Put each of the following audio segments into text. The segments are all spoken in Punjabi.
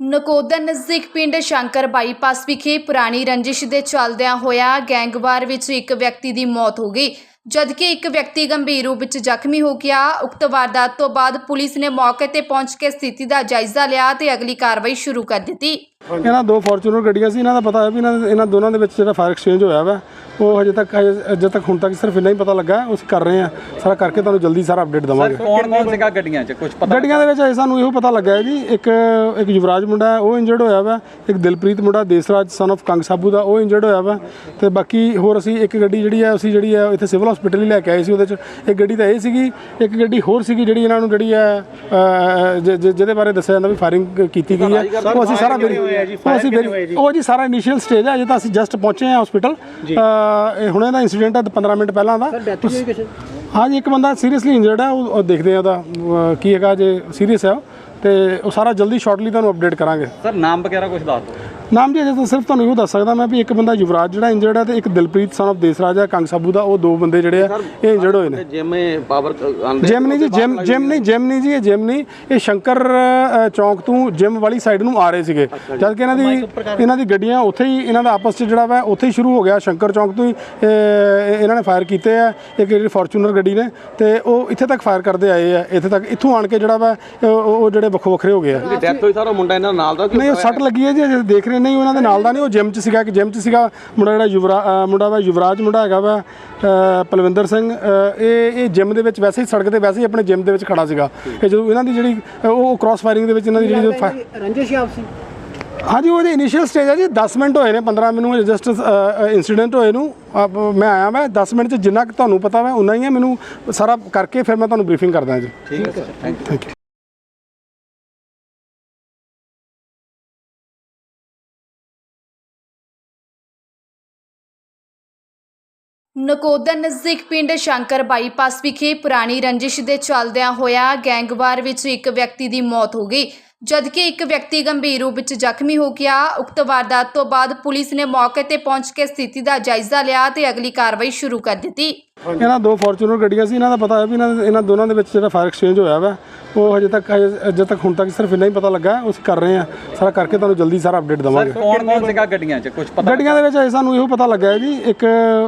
ਨਕੋਦਰ ਨਜ਼ਦੀਕ ਪਿੰਡ ਸ਼ੰਕਰ ਬਾਈਪਾਸ ਵਿਖੇ ਪੁਰਾਣੀ ਰੰਜਿਸ਼ ਦੇ ਚੱਲਦਿਆਂ ਹੋਇਆ ਗੈਂਗਵਾਰ ਵਿੱਚ ਇੱਕ ਵਿਅਕਤੀ ਦੀ ਮੌਤ ਹੋ ਗਈ। ਜਦਕਿ ਇੱਕ ਵਿਅਕਤੀ ਗੰਭੀਰ ਰੂਪ ਵਿੱਚ ਜ਼ਖਮੀ ਹੋ ਗਿਆ, ਉਕਤ ਵਾਰਦਾਤ ਤੋਂ ਬਾਅਦ ਪੁਲਿਸ ਨੇ ਮੌਕੇ ਤੇ ਪਹੁੰਚ ਕੇ ਸਥਿਤੀ ਦਾ ਜਾਇਜ਼ਾ ਲਿਆ ਤੇ ਅਗਲੀ ਕਾਰਵਾਈ ਸ਼ੁਰੂ ਕਰ ਦਿੱਤੀ। ਇਹਨਾਂ ਦੋ ਫੋਰਚੂਨਰ ਗੱਡੀਆਂ ਸੀ ਇਹਨਾਂ ਦਾ ਪਤਾ ਹੈ ਵੀ ਇਹਨਾਂ ਇਹਨਾਂ ਦੋਨਾਂ ਦੇ ਵਿੱਚ ਜਿਹੜਾ ਫਾਇਰ ਐਕਸਚੇਂਜ ਹੋਇਆ ਵਾ ਉਹ ਹਜੇ ਤੱਕ ਅਜੇ ਤੱਕ ਹੁਣ ਤੱਕ ਸਿਰਫ ਇੰਨਾ ਹੀ ਪਤਾ ਲੱਗਾ। ਅਸੀਂ ਕਰ ਰਹੇ ਹਾਂ। ਸਾਰਾ ਕਰਕੇ ਤੁਹਾਨੂੰ ਜਲਦੀ ਸਾਰਾ ਅਪਡੇਟ ਦਵਾਂਗੇ। ਕੌਣ ਕੌਣ ਸੀਗਾ ਗੱਡੀਆਂ 'ਚ? ਕੁਝ ਪਤਾ ਗੱਡੀਆਂ ਦੇ ਵਿੱਚ ਅਜੇ ਸਾਨੂੰ ਇਹੋ ਪਤਾ ਲੱਗਾ ਹੈ ਜੀ ਇੱਕ ਇੱਕ ਯੁਵਰਾਜ ਮੁੰਡਾ ਹੈ ਉਹ ਇੰਜਰਡ ਹੋਇਆ ਵਾ ਇੱਕ ਦਿਲਪ੍ਰੀਤ ਮੁੰਡਾ ਦੇਸਰਾਜ ਸਨ of ਕੰਗ ਸਾਬੂ ਦਾ ਉਹ ਇੰਜਰਡ ਹੋਇਆ ਵਾ। ਤੇ ਬਾਕੀ ਹੋਰ ਅਸੀਂ ਇੱਕ ਗੱਡੀ ਜਿਹੜੀ ਹੈ ਅਸੀਂ ਜਿਹੜੀ ਹੈ ਇੱਥੇ ਸਿਵਲ ਹਸਪੀਟਲ ਹੀ ਲੈ ਕੇ ਆਏ ਸੀ ਉਹਦੇ ਚ। ਇੱਕ ਗੱਡੀ ਤਾਂ ਇਹ ਸੀਗੀ ਇੱਕ ਗੱਡੀ ਹੋਰ ਸੀਗੀ ਜਿਹੜੀ ਇਹਨਾਂ ਨੂੰ ਜਿਹੜੀ ਹੈ ਜਿਹਦੇ ਬਾਰੇ ਦੱਸਿਆ ਜਾਂਦਾ ਵੀ ਫਾਇਰਿੰਗ ਕੀਤੀ ਗਈ ਹੈ। ਉਹ ਅਸੀਂ ਸਾਰਾ ਵੈਰੀ ਉਹ ਅਸੀਂ ਵੈਰੀ ਉਹ ਜੀ ਸਾਰਾ ਇਨੀਸ਼ੀਅਲ ਸਟੇਜ ਹੈ ਅਜੇ ਤਾਂ ਅਸੀਂ ਜਸਟ ਪਹੁੰਚੇ ਹਾਂ ਹਸਪੀਟਲ ਇਹ ਹੁਣੇ ਦਾ ਇਨਸੀਡੈਂਟ ਹੈ 15 ਮਿੰਟ ਪਹਿਲਾਂ ਦਾ। ਹਾਂ ਜੀ ਇੱਕ ਬੰਦਾ ਸੀਰੀਅਸਲੀ ਇੰਜਰਡ ਹੈ ਉਹ ਦੇਖਦੇ ਆ ਉਹਦਾ ਅਹ, ਕੀ ਹੈਗਾ ਜੇ ਸੀਰੀਅਸ ਹੈ ਤੇ ਉਹ ਸਾਰਾ ਜਲਦੀ ਸ਼ਾਰਟਲੀ ਤੁਹਾਨੂੰ ਅਪਡੇਟ ਕਰਾਂਗੇ। ਸਰ ਨਾਮ ਵਗੈਰਾ ਕੁਝ ਦੱਸ ਦਿਓ। ਨਾਮ ਜੀ ਅਜੇ ਤਾਂ ਸਿਰਫ ਤੁਹਾਨੂੰ ਇਹੋ ਦੱਸ ਸਕਦਾ ਮੈਂ ਵੀ ਇੱਕ ਬੰਦਾ ਯੁਵਰਾਜ ਜਿਹੜਾ ਇੰਜਰਡ ਹੈ ਤੇ ਇੱਕ ਦਿਲਪ੍ਰੀਤ ਸਨ of ਦੇਸਰਾਜ ਹੈ ਕੰਗ ਸਾਬੂ ਦਾ ਉਹ ਦੋ ਬੰਦੇ ਜਿਹੜੇ ਆ ਇਹ ਇੰਜਰਡ ਹੋਏ ਨੇ। ਜਿਵੇਂ ਪਾਵਰ ਆਂਦੇ ਜਿਮ ਨਹੀਂ ਜੀ ਜਿਮ ਜਿਮ ਨਹੀਂ ਜਿਮ ਨਹੀਂ ਜੀ ਇਹ ਜਿਮ ਨਹੀਂ ਇਹ ਸ਼ੰਕਰ ਚੌਂਕ ਤੋਂ ਜਿਮ ਵਾਲੀ ਸਾਈਡ ਨੂੰ ਆ ਰਹੇ ਸੀਗੇ। ਜਦ ਕਿ ਇਹਨਾਂ ਦੀ ਇਹਨਾਂ ਦੀ ਗੱਡੀਆਂ ਉੱਥੇ ਹੀ ਇਹਨਾਂ ਦਾ ਆਪਸ 'ਚ ਜਿਹੜਾ ਵਾ ਉੱਥੇ ਹੀ ਸ਼ੁਰੂ ਹੋ ਗਿਆ ਸ਼ੰਕਰ ਚੌਂਕ ਤੋਂ ਹੀ ਇਹ- ਇਹਨਾਂ ਨੇ ਫਾਇਰ ਕੀਤੇ ਆ ਇੱਕ ਜਿਹੜੀ ਫੋਰਚੂਨਰ ਗੱਡੀ ਨੇ ਤੇ ਉਹ ਇੱਥੇ ਤੱਕ ਫਾਇਰ ਕਰਦੇ ਆਏ ਆ ਇੱਥੇ ਤੱਕ ਇੱਥੋਂ ਆਣ ਕੇ ਜਿਹੜਾ ਵਾ ਉਹ ਜਿਹੜੇ ਵੱਖੋ ਵੱਖਰੇ ਹੋ ਗਏ ਆ। ਡੈਥ ਹੋਈ ਸਾਰਾ ਮੁੰਡਾ ਇਹਨਾਂ ਨਾਲ ਦਾ ਨਹੀਂ ਉਹ ਸੱਟ ਲੱਗੀ ਹੈ ਜੀ ਦੇਖ ਰਹੇ ਨਹੀਂ ਉਹਨਾਂ ਦੇ ਨਾਲ ਦਾ ਨਹੀਂ ਉਹ ਜਿਮ 'ਚ ਸੀਗਾ ਕਿ ਜਿਮ 'ਚ ਸੀਗਾ ਮੁੰਡਾ ਜਿਹੜਾ ਯੁਵਰਾ ਮੁੰਡਾ ਵਾ ਯੁਵਰਾਜ ਮੁੰਡਾ ਹੈਗਾ ਵਾ ਅ, ਪਲਵਿੰਦਰ ਸਿੰਘ ਇਹ ਇਹ ਜਿਮ ਦੇ ਵਿੱਚ ਵੈਸੇ ਹੀ ਸੜਕ ਤੇ ਵੈਸੇ ਹੀ ਆਪਣੇ ਜਿਮ ਦੇ ਵਿੱਚ ਖੜਾ ਸੀਗਾ। ਇਹ ਜਦੋਂ ਇਹਨਾਂ ਦੀ ਜਿਹੜੀ ਉਹ ਕ੍ਰਾਸ ਫਾਇਰਿੰਗ ਦੇ ਵਿੱਚ ਇਹਨਾਂ ਦੀ ਜਿਹੜੀ ਰੰਜਿਸ਼ ਆਪਸੀ ਹਾਂਜੀ ਉਹਦੇ ਇਨੀਸ਼ੀਅਲ ਸਟੇਜ ਹੈ ਜੀ 10 ਮਿੰਟ ਹੋਏ ਨੇ 15 ਮੈਨੂੰ ਜਸਟ ਇਨਸੀਡੈਂਟ ਹੋਏ ਨੂੰ। ਆਪ- ਮੈਂ ਆਇਆ ਮੈਂ 10 ਮਿੰਟ ਚ ਜਿੰਨਾ ਕੁ ਤੁਹਾਨੂੰ ਪਤਾ ਵਾ ਉਨਾ ਹੀ ਹੈ ਮੈਨੂੰ ਸਾਰਾ ਕਰਕੇ ਫਿਰ ਮੈਂ ਤੁਹਾਨੂੰ ਬਰੀਫਿੰਗ ਕਰਦਾ ਜੀ। ਠੀਕ ਹੈ ਸਰ ਥੈਂਕ ਯੂ ਨਕੋਦਰ ਨਜ਼ਦੀਕ ਪਿੰਡ ਸ਼ੰਕਰ ਬਾਈਪਾਸ ਵਿਖੇ ਪੁਰਾਣੀ ਰੰਜਿਸ਼ ਦੇ ਚੱਲਦਿਆਂ ਹੋਇਆ ਗੈਂਗਵਾਰ ਵਿੱਚ ਇੱਕ ਵਿਅਕਤੀ ਦੀ ਮੌਤ ਹੋ ਗਈ। ਜਦਕਿ ਇੱਕ ਵਿਅਕਤੀ ਗੰਭੀਰ ਰੂਪ ਵਿੱਚ ਜ਼ਖਮੀ ਹੋ ਗਿਆ, ਉਕਤ ਵਾਰਦਾਤ ਤੋਂ ਬਾਅਦ ਪੁਲਿਸ ਨੇ ਮੌਕੇ ਤੇ ਪਹੁੰਚ ਕੇ ਸਥਿਤੀ ਦਾ ਜਾਇਜ਼ਾ ਲਿਆ ਤੇ ਅਗਲੀ ਕਾਰਵਾਈ ਸ਼ੁਰੂ ਕਰ ਦਿੱਤੀ। ਇਹਨਾਂ ਦੋ ਫੋਰਚੂਨਰ ਗੱਡੀਆਂ ਸੀ ਇਹਨਾਂ ਦਾ ਪਤਾ ਹੈ ਵੀ ਇਹਨਾਂ ਇਹਨਾਂ ਦੋਨਾਂ ਦੇ ਵਿੱਚ ਜਿਹੜਾ ਫਾਇਰ ਐਕਸਚੇਂਜ ਹੋਇਆ ਵਾ। ਉਹ ਹਜੇ ਤੱਕ ਹਜੇ ਅਜੇ ਤੱਕ ਹੁਣ ਤੱਕ ਸਿਰਫ ਇੰਨਾ ਹੀ ਪਤਾ ਲੱਗਾ ਹੈ। ਅਸੀਂ ਕਰ ਰਹੇ ਹਾਂ। ਸਾਰਾ ਕਰਕੇ ਤੁਹਾਨੂੰ ਜਲਦੀ ਸਾਰਾ ਅਪਡੇਟ ਦਵਾਂਗੇ। ਕੌਣ ਕੌਣ ਸੀਗਾ ਗੱਡੀਆਂ 'ਚ? ਕੁਝ ਪਤਾ ਗੱਡੀਆਂ ਦੇ ਵਿੱਚ ਅਜੇ ਸਾਨੂੰ ਇਹੋ ਪਤਾ ਲੱਗਾ ਹੈ ਜੀ ਇੱਕ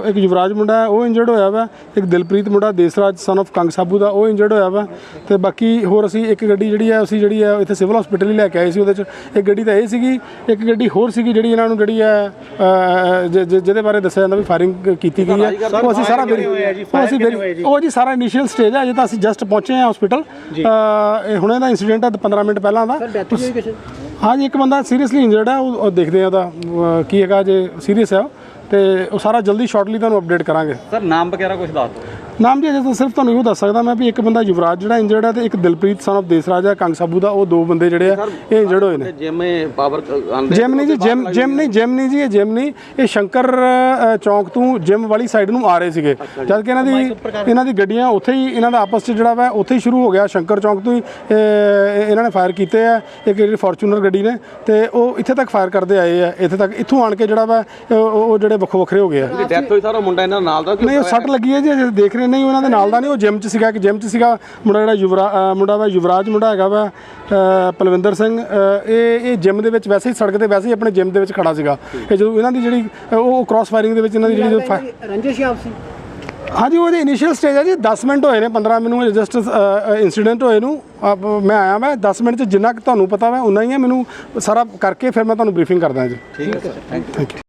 ਇੱਕ ਯੁਵਰਾਜ ਮੁੰਡਾ ਹੈ ਉਹ ਇੰਜਰਡ ਹੋਇਆ ਵਾ। ਇੱਕ ਦਿਲਪ੍ਰੀਤ ਮੁੰਡਾ ਦੇਸਰਾਜ ਸਨ of ਕੰਗ ਸਾਬੂ ਦਾ ਉਹ ਇੰਜਰਡ ਹੋਇਆ ਵਾ। ਤੇ ਬਾਕੀ ਹੋਰ ਅਸੀਂ ਇੱਕ ਗੱਡੀ ਜਿਹੜੀ ਹੈ ਅਸੀਂ ਜਿਹੜੀ ਹੈ ਇੱਥੇ ਸਿਵਲ ਹਸਪੀਟਲ ਹੀ ਲੈ ਕੇ ਆਏ ਸੀ ਉਹਦੇ ਚ। ਇੱਕ ਗੱਡੀ ਤਾਂ ਇਹ ਸੀਗੀ ਇੱਕ ਗੱਡੀ ਹੋਰ ਸੀਗੀ ਜਿਹੜੀ ਇਹਨਾਂ ਨੂੰ ਜਿਹੜੀ ਹੈ ਅ, ਜ- ਜ- ਜਿਹਦੇ ਬਾਰੇ ਦੱਸਿਆ ਜਾਂਦਾ ਵੀ ਫਾਇਰਿੰਗ ਕੀਤੀ ਗਈ ਹੈ। ਉਹ ਅਸੀਂ ਸਾਰਾ ਵੈਰੀ ਉਹ ਅਸੀਂ ਵੈਰੀ ਉਹ ਜੀ ਸਾਰਾ ਇਨੀਸ਼ੀਅਲ ਸਟੇਜ ਹੈ ਅਜੇ ਤਾਂ ਅਸੀਂ ਜਸਟ ਪਹੁੰਚੇ ਹਾਂ ਹਸਪੀਟਲ ਇਹ ਹੁਣੇ ਦਾ ਇਨਸੀਡੈਂਟ ਹੈ 15 ਮਿੰਟ ਪਹਿਲਾਂ ਦਾ। ਡੈਥ ਹੋਈ ਕਿਸੇ ਹਾਂ ਜੀ ਇੱਕ ਬੰਦਾ ਸੀਰੀਅਸਲੀ ਇੰਜਰਡ ਹੈ ਉਹ ਦੇਖਦੇ ਆ ਉਹਦਾ ਕੀ ਹੈਗਾ ਜੇ ਸੀਰੀਅਸ ਹੈ ਤੇ ਉਹ ਸਾਰਾ ਜਲਦੀ ਸ਼ਾਰਟਲੀ ਤੁਹਾਨੂੰ ਅਪਡੇਟ ਕਰਾਂਗੇ। ਸਰ ਨਾਮ ਵਗੈਰਾ ਕੁਝ ਦੱਸ ਦਿਓ। ਨਾਮ ਜੀ ਅਜੇ ਤਾਂ ਸਿਰਫ ਤੁਹਾਨੂੰ ਇਹੋ ਦੱਸ ਸਕਦਾ ਮੈਂ ਵੀ ਇੱਕ ਬੰਦਾ ਯੁਵਰਾਜ ਜਿਹੜਾ ਇੰਜਰਡ ਹੈ ਤੇ ਇੱਕ ਦਿਲਪ੍ਰੀਤ ਸਨ of ਦੇਸਰਾਜ ਹੈ ਕੰਗ ਸਾਬੂ ਦਾ ਉਹ ਦੋ ਬੰਦੇ ਜਿਹੜੇ ਆ ਇਹ ਇੰਜਰਡ ਹੋਏ ਨੇ। ਜਿਵੇਂ ਪਾਵਰ ਆਂਦੇ ਜਿਮ ਨਹੀਂ ਜੀ ਜਿਮ ਜਿਮ ਨਹੀਂ ਜਿਮ ਨਹੀਂ ਜੀ ਇਹ ਜਿਮ ਨਹੀਂ ਇਹ ਸ਼ੰਕਰ ਚੌਂਕ ਤੋਂ ਜਿਮ ਵਾਲੀ ਸਾਈਡ ਨੂੰ ਆ ਰਹੇ ਸੀਗੇ। ਜਦ ਕਿ ਇਹਨਾਂ ਦੀ ਇਹਨਾਂ ਦੀ ਗੱਡੀਆਂ ਉੱਥੇ ਹੀ ਇਹਨਾਂ ਦਾ ਆਪਸ 'ਚ ਜਿਹੜਾ ਵਾ ਉੱਥੇ ਹੀ ਸ਼ੁਰੂ ਹੋ ਗਿਆ ਸ਼ੰਕਰ ਚੌਂਕ ਤੋਂ ਹੀ ਇਹ- ਇਹਨਾਂ ਨੇ ਫਾਇਰ ਕੀਤੇ ਆ ਇੱਕ ਜਿਹੜੀ ਫੋਰਚੂਨਰ ਗੱਡੀ ਨੇ ਤੇ ਉਹ ਇੱਥੇ ਤੱਕ ਫਾਇਰ ਕਰਦੇ ਆਏ ਆ ਇੱਥੇ ਤੱਕ ਇੱਥੋਂ ਆਣ ਕੇ ਜਿਹੜਾ ਵਾ ਉਹ ਜਿਹੜੇ ਵੱਖੋ ਵੱਖਰੇ ਹੋ ਗਏ ਆ। ਡੈਥ ਹੋਈ ਸਾਰਾ ਮੁੰਡਾ ਇਹਨਾਂ ਨਾਲ ਦਾ ਨਹੀਂ ਉਹ ਸੱਟ ਲੱਗੀ ਹੈ ਜੀ ਦੇਖ ਰਹੇ ਨਹੀਂ ਉਹਨਾਂ ਦੇ ਨਾਲ ਦਾ ਨਹੀਂ ਉਹ ਜਿਮ 'ਚ ਸੀਗਾ ਕਿ ਜਿਮ 'ਚ ਸੀਗਾ। ਮੁੰਡਾ ਜਿਹੜਾ ਯੁਵਰਾ ਮੁੰਡਾ ਵਾ ਯੁਵਰਾਜ ਮੁੰਡਾ ਹੈਗਾ ਵਾ ਅ, ਪਲਵਿੰਦਰ ਸਿੰਘ ਇਹ ਇਹ ਜਿਮ ਦੇ ਵਿੱਚ ਵੈਸੇ ਹੀ ਸੜਕ ਤੇ ਵੈਸੇ ਹੀ ਆਪਣੇ ਜਿਮ ਦੇ ਵਿੱਚ ਖੜਾ ਸੀਗਾ। ਇਹ ਜਦੋਂ ਇਹਨਾਂ ਦੀ ਜਿਹੜੀ ਉਹ ਕ੍ਰਾਸ ਫਾਇਰਿੰਗ ਦੇ ਵਿੱਚ ਇਹਨਾਂ ਦੀ ਜਿਹੜੀ ਰੰਜਿਸ਼ ਆਪਸੀ। ਹਾਂਜੀ ਉਹਦੇ ਇਨੀਸ਼ੀਅਲ ਸਟੇਜ ਹੈ ਜੀ 10 ਮਿੰਟ ਹੋਏ ਨੇ 15 ਮੈਨੂੰ ਜਸਟ ਇਨਸੀਡੈਂਟ ਹੋਏ ਨੂੰ। ਆਪ- ਮੈਂ ਆਇਆ ਮੈਂ 10 ਮਿੰਟ ਚ ਜਿੰਨਾ ਕੁ ਤੁਹਾਨੂੰ ਪਤਾ ਵਾ ਉਨਾ ਹੀ ਹੈ ਮੈਨੂੰ ਸਾਰਾ ਕਰਕੇ ਫਿਰ ਮੈਂ ਤੁਹਾਨੂੰ ਬਰੀਫਿੰਗ ਕਰਦਾ ਜੀ। ਠੀਕ ਹੈ sir thank you thank you